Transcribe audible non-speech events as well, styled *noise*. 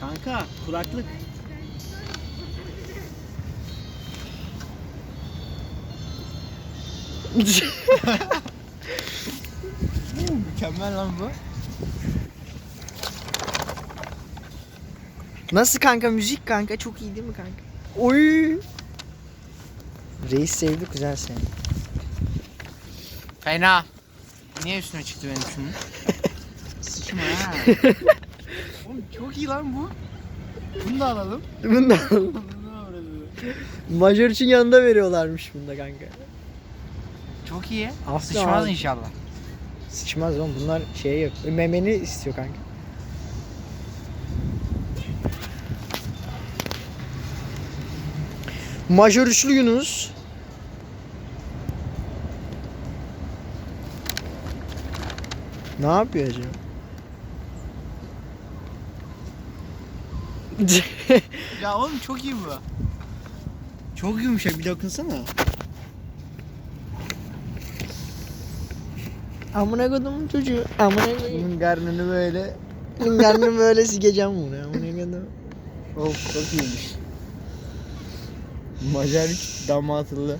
Kanka kulaklık. *laughs* Mükemmel lan bu. Nasıl kanka müzik kanka çok iyi değil mi kanka? Oy. Reis sevdi güzel seni. Fena. Niye üstüne çıktı benim şunun? *laughs* Sıçma ha. *laughs* Oğlum çok iyi lan bu. *laughs* Bunu da alalım. Bunu da alalım. majör için yanında veriyorlarmış bunda kanka. Çok iyi. Asla Sıçmaz abi. inşallah. Sıçmaz oğlum bunlar şey yok. Memeni istiyor kanka. Majör üçlü Yunus. Ne yapıyor acaba? Ya oğlum çok iyi bu. Çok yumuşak bir dokunsana. amına koydum çocuğu. Amına koyayım. Bunun karnını böyle. Bunun karnını böyle sikeceğim bunu. Amına koydum. Of çok iyiymiş. Macar damatlı.